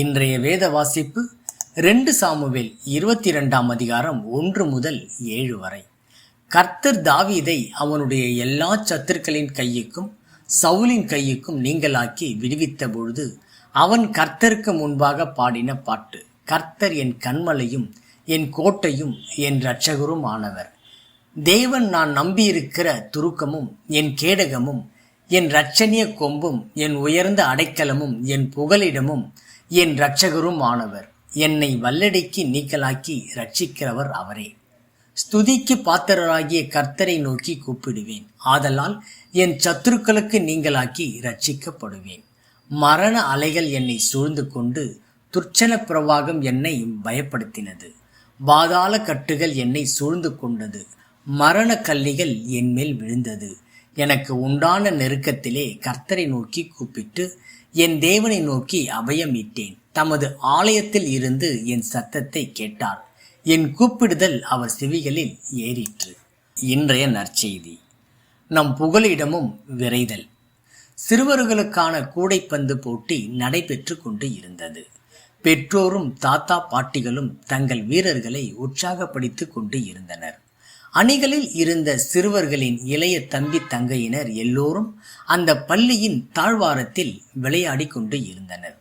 இன்றைய வேத வாசிப்பு ரெண்டு சாமுவேல் இருபத்தி ரெண்டாம் அதிகாரம் ஒன்று முதல் ஏழு வரை. கர்த்தர் தாவீதை அவனுடைய எல்லா சத்துருக்களின் கையுக்கும் சவுலின் கையுக்கும் நீங்களாக்கி விடுவித்த பொழுது அவன் கர்த்தருக்கு முன்பாக பாடின பாட்டு கர்த்தர் என் கண்மலையும் என் கோட்டையும் என் இரட்சகரும் ஆனவர். தேவன் நான் நம்பியிருக்கிற துருக்கமும் என் கேடகமும் என் இரட்சணிய கொம்பும் என் உயர்ந்த அடைக்கலமும் என் புகலிடமும் என் இரட்சகரும் ஆனவர். என்னை வல்லடைக்கு நீக்கலாக்கி ரட்சிக்கிறவர் அவரே. ஸ்துதிக்கு பாத்திரராகிய கர்த்தரை நோக்கி கூப்பிடுவேன். ஆதலால் என் சத்துருக்களுக்கு நீங்களாக்கி ரட்சிக்கப்படுவேன் மரண அலைகள் என்னை சூழ்ந்து கொண்டு துர்ச்சன பிரவாகம் என்னை பயப்படுத்தினது. பாதாள கட்டுகள் என்னை சூழ்ந்து கொண்டது. மரண கல்லிகள் என்மேல் விழுந்தது. எனக்கு உண்டான நெருக்கத்திலே கர்த்தரை நோக்கி கூப்பிட்டு என் தேவனை நோக்கி அபயம் இட்டேன் தமது ஆலயத்தில் இருந்து என் சத்தத்தை கேட்டார். என் கூப்பிடுதல் அவர் செவிகளில் ஏறிற்று. இன்றைய நற்செய்தி. நம் புகலிடமும் விரைதல். சிறுவர்களுக்கான கூடைப்பந்து போட்டி நடைபெற்று கொண்டு இருந்தது. பெற்றோரும் தாத்தா பாட்டிகளும் தங்கள் வீரர்களை உற்சாகப்படுத்திக் கொண்டு இருந்தனர். அணிகளில் இருந்த சிறுவர்களின் இளைய தம்பி தங்கையினர் எல்லோரும் அந்த பள்ளியின் தாழ்வாரத்தில் விளையாடி கொண்டு இருந்தனர்.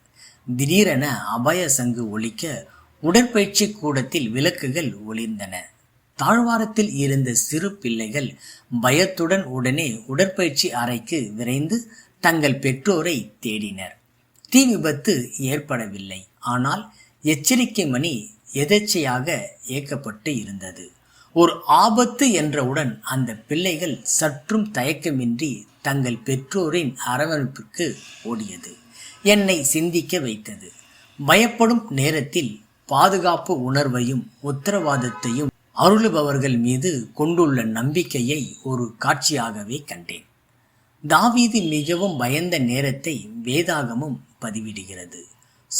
திடீரென அபாய சங்கு ஒழிக்க உடற்பயிற்சி கூடத்தில் விளக்குகள் ஒளிர்ந்தன. தாழ்வாரத்தில் இருந்த சிறு பிள்ளைகள் பயத்துடன் உடனே உடற்பயிற்சி அறைக்கு விரைந்து தங்கள் பெற்றோரை தேடினர். தீ விபத்து ஏற்படவில்லை. ஆனால் எச்சரிக்கை மணி எதேச்சையாக இயக்கப்பட்டு இருந்தது. ஒரு ஆபத்து என்றவுடன் அந்த பிள்ளைகள் சற்றும் தயக்கமின்றி தங்கள் பெற்றோரின் அரவணைப்புக்கு ஓடியது. என்னை சிந்திக்க வைத்தது. பயப்படும் நேரத்தில் பாதுகாப்பு உணர்வையும் உத்தரவாதத்தையும் அருளுபவர்கள் மீது கொண்டுள்ள நம்பிக்கையை ஒரு காட்சியாகவே கண்டேன். தாவீது மிகவும் பயந்த நேரத்தை வேதாகமும் பதிவிடுகிறது.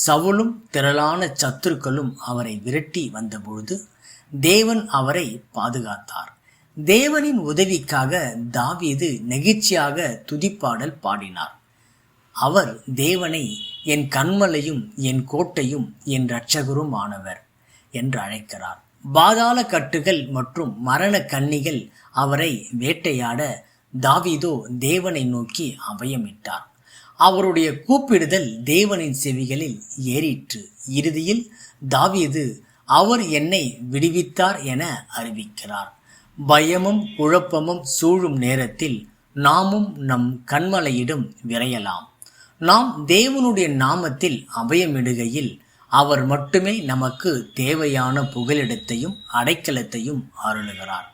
சவுலும் திரளான சத்துருக்களும் அவரை விரட்டி வந்தபொழுது தேவன் அவரை பாதுகாத்தார். தேவனின் உதவிக்காக தாவீது நெகிழ்ச்சியாக துதிப்பாடல் பாடினார். அவர் தேவனை என் கண்மலையும் என் கோட்டையும் என் இரட்சகரும் ஆனவர் என்று அழைக்கிறார். பாதாள கட்டுகள் மற்றும் மரண கன்னிகள் அவரை வேட்டையாட தாவீதோ தேவனை நோக்கி அபயமிட்டார். அவருடைய கூப்பிடுதல் தேவனின் செவிகளில் ஏறிற்று. இறுதியில் தாவீது அவர் என்னை விடுவித்தார் என அறிவிக்கிறார். பயமும் குழப்பமும் சூழும் நேரத்தில் நாமும் நம் கண்மலையிடம் விரையலாம். நாம் தேவனுடைய நாமத்தில் அபயமிடுகையில் அவர் மட்டுமே நமக்கு தேவையான புகலிடத்தையும் அடைக்கலத்தையும் அருளுகிறார்.